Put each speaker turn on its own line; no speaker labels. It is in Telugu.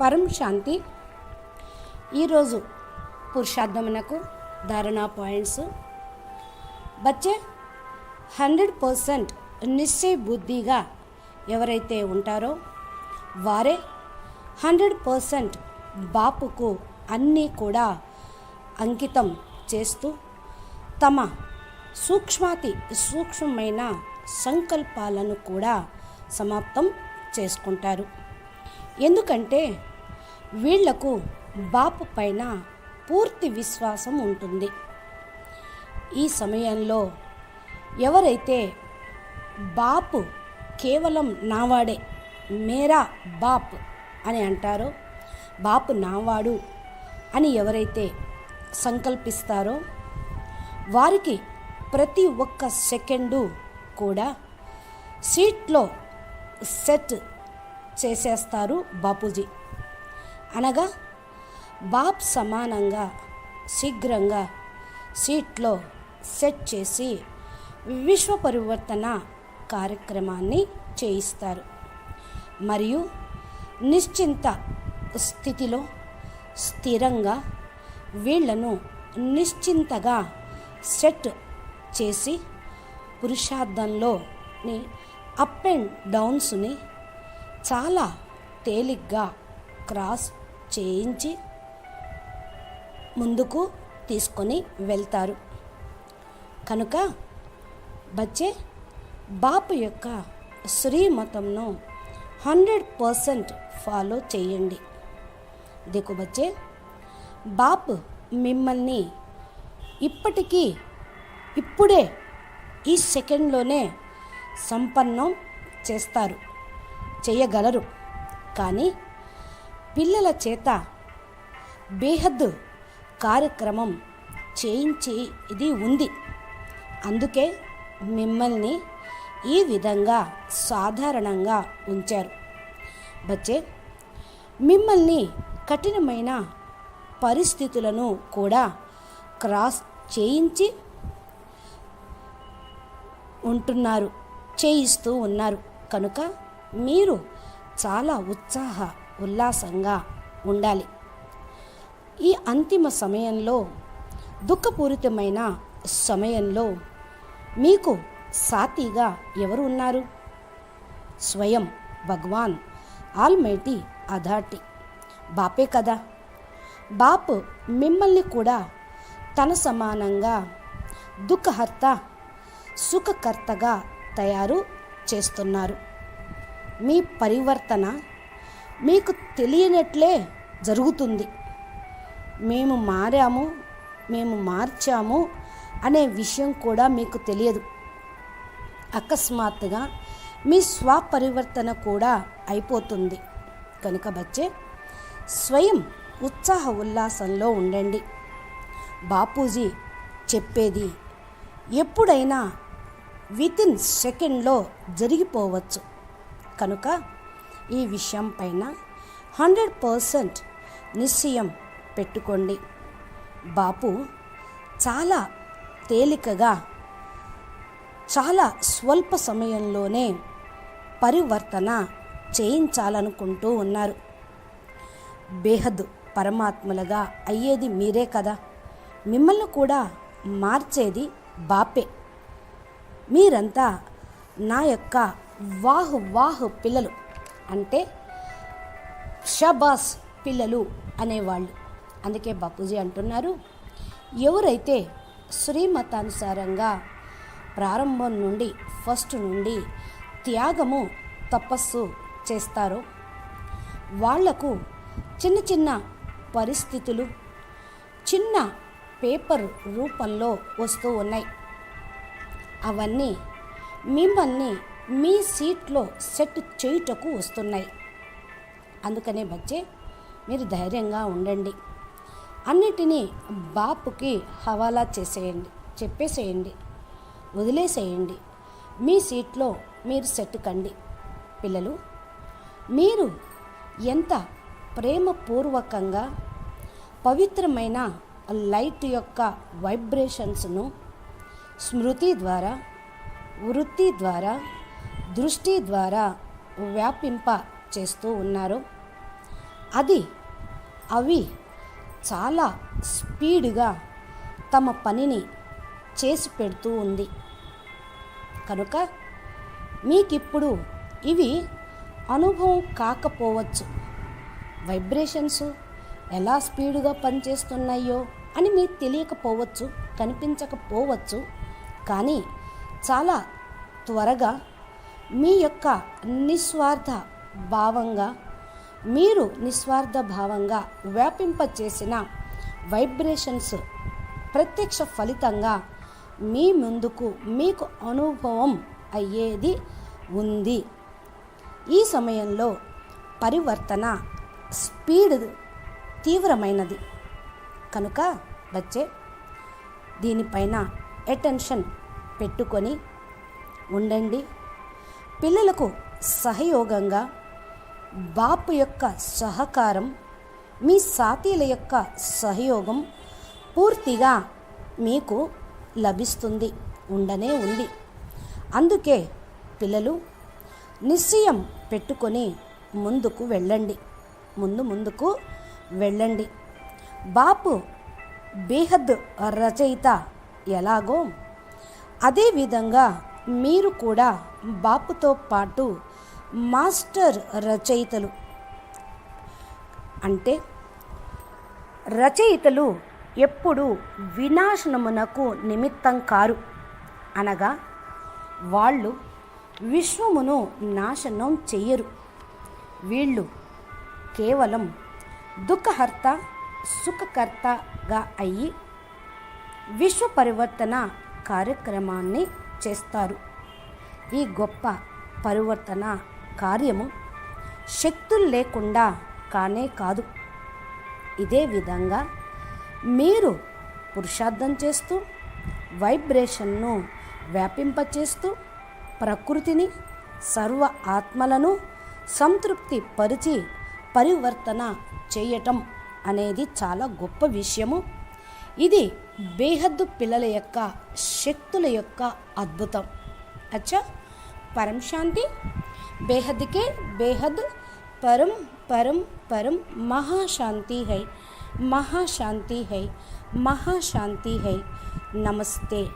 పరం శాంతి. ఈరోజు పురుషార్థమునకు ధారణా పాయింట్స్ బచ్చే హండ్రెడ్ పర్సెంట్ నిశ్చయ బుద్ధిగా ఎవరైతే ఉంటారో వారే హండ్రెడ్ పర్సెంట్ బాపుకు అన్నీ కూడా అంకితం చేస్తూ తమ సూక్ష్మాతి సూక్ష్మమైన సంకల్పాలను కూడా సమాప్తం చేసుకుంటారు. ఎందుకంటే వీళ్ళకు బాపు పైన పూర్తి విశ్వాసం ఉంటుంది. ఈ సమయంలో ఎవరైతే బాపు కేవలం నావాడే మేరా బాప్ అని అంటారో బాపు నావాడు అని ఎవరైతే సంకల్పిస్తారో వారికి ప్రతి ఒక్క సెకండు కూడా సీట్లో సెట్ చేసేస్తారు బాపూజీ. అనగా బాబ్ సమానంగా శీఘ్రంగా సీట్లో సెట్ చేసి విశ్వ పరివర్తన కార్యక్రమాన్ని చేయిస్తారు. మరియు నిశ్చింత స్థితిలో స్థిరంగా వీళ్ళను నిశ్చింతగా సెట్ చేసి పురుషార్థంలోని అప్ అండ్ డౌన్స్ని చాలా తేలిగ్గా క్రాస్ చేయించి ముందుకు తీసుకొని వెళ్తారు. కనుక బచ్చే బాపు యొక్క శ్రీమతంను హండ్రెడ్ పర్సెంట్ ఫాలో చేయండి. దిక్కు బచ్చే బాప్ మిమ్మల్ని ఇప్పటికీ ఇప్పుడే ఈ సెకండ్లోనే సంపన్నం చేస్తారు. చేయగలరు. కానీ పిల్లల చేత బేహద్దు కార్యక్రమం చేయించి ఇది ఉంది. అందుకే మిమ్మల్ని ఈ విధంగా సాధారణంగా ఉంచారు. బచ్చే మిమ్మల్ని కఠినమైన పరిస్థితులను కూడా క్రాస్ చేయించి ఉంటున్నారు చేయిస్తూ ఉన్నారు. కనుక మీరు చాలా ఉత్సాహ ఉల్లాసంగా ఉండాలి. ఈ అంతిమ సమయంలో దుఃఖపూరితమైన సమయంలో మీకు సాతిగా ఎవరు ఉన్నారు? స్వయం భగవాన్ ఆల్మైటీ అథార్టీ. బాపే కదా. బాప్ మిమ్మల్ని కూడా తన సమానంగా దుఃఖహర్త సుఖకర్తగా తయారు చేస్తున్నారు. మీ పరివర్తన మీకు తెలియనట్లే జరుగుతుంది. మేము మారాము మేము మార్చాము అనే విషయం కూడా మీకు తెలియదు. అకస్మాత్తుగా మీ స్వపరివర్తన కూడా అయిపోతుంది. కనుక బచ్చే స్వయం ఉత్సాహ ఉల్లాసంలో ఉండండి. బాపూజీ చెప్పేది ఎప్పుడైనా వితిన్ సెకండ్లో జరిగిపోవచ్చు. కనుక ఈ విషయం పైన హండ్రెడ్ పర్సెంట్ నిశ్చయం పెట్టుకోండి. బాపు చాలా తేలికగా చాలా స్వల్ప సమయంలోనే పరివర్తన చేయించాలనుకుంటూ ఉన్నారు. బేహద్ పరమాత్మలుగా అయ్యేది మీరే కదా. మిమ్మల్ని కూడా మార్చేది బాపే. మీరంతా నా యొక్క వాహు వాహు పిల్లలు. అంటే షబాస్ పిల్లలు అనేవాళ్ళు. అందుకే బాపూజీ అంటున్నారు ఎవరైతే శ్రీమతానుసారంగా ప్రారంభం నుండి ఫస్ట్ నుండి త్యాగము తపస్సు చేస్తారో వాళ్ళకు చిన్న చిన్న పరిస్థితులు చిన్న పేపర్ రూపంలో వస్తూ ఉన్నాయి. అవన్నీ మిమ్మల్ని మీ సీట్లో సెట్ చేయుటకు వస్తున్నాయి. అందుకనే బచ్చే మీరు ధైర్యంగా ఉండండి. అన్నిటినీ బాపుకి హవాలా చేసేయండి చెప్పేసేయండి వదిలేసేయండి. మీ సీట్లో మీరు సెట్ కండి. పిల్లలు మీరు ఎంత ప్రేమపూర్వకంగా పవిత్రమైన లైట్ యొక్క వైబ్రేషన్స్ను స్మృతి ద్వారా వృత్తి ద్వారా దృష్టి ద్వారా వ్యాపింప చేస్తూ ఉన్నారు. అది అవి చాలా స్పీడ్గా తమ పనిని చేసి పెడుతూ ఉంది. కనుక మీకిప్పుడు ఇవి అనుభవం కాకపోవచ్చు. వైబ్రేషన్స్ ఎలా స్పీడ్గా పనిచేస్తున్నాయో అని మీకు తెలియకపోవచ్చు కనిపించకపోవచ్చు. కానీ చాలా త్వరగా మీ యొక్క నిస్వార్థ భావంగా మీరు నిస్వార్థ భావంగా వ్యాపింపచేసిన వైబ్రేషన్స్ ప్రత్యక్ష ఫలితంగా మీ ముందుకు మీకు అనుభవం అయ్యేది ఉంది. ఈ సమయంలో పరివర్తన స్పీడ్ తీవ్రమైనది. కనుక వచ్చే దీనిపైన అటెన్షన్ పెట్టుకొని ఉండండి. పిల్లలకు సహయోగంగా బాపు యొక్క సహకారం మీ సాతీల యొక్క సహయోగం పూర్తిగా మీకు లభిస్తుంది ఉండనే ఉంది. అందుకే పిల్లలు నిశ్చయం పెట్టుకొని ముందుకు వెళ్ళండి. ముందు ముందుకు వెళ్ళండి. బాపు బేహద్ రచయిత ఎలాగో అదేవిధంగా మీరు కూడా బాపుతో పాటు మాస్టర్ రచయితలు. అంటే రచయితలు ఎప్పుడు వినాశనమునకు నిమిత్తం కారు. అనగా వాళ్ళు విశ్వమును నాశనం చెయ్యరు. వీళ్ళు కేవలం దుఃఖహర్త సుఖకర్తగా అయ్యి విశ్వ పరివర్తన కార్యక్రమాన్ని చేస్తారు. ఈ గొప్ప పరివర్తన కార్యము శక్తులు లేకుండా కానే కాదు. ఇదే విధంగా మీరు పురుషార్థం చేస్తూ వైబ్రేషన్ను వ్యాపింపచేస్తూ ప్రకృతిని సర్వ ఆత్మలను సంతృప్తి పరిచి పరివర్తన చేయటం అనేది చాలా గొప్ప విషయము. ఇది బేహద్దు పిల్లల యొక్క శక్తుల యొక్క అద్భుతం. అచ్చా? పరం శాంతి బేహద్దుకే బేహద్ పరం పరం పరం మహాశాంతి హై మహాశాంతి హై మహాశాంతి హై. నమస్తే.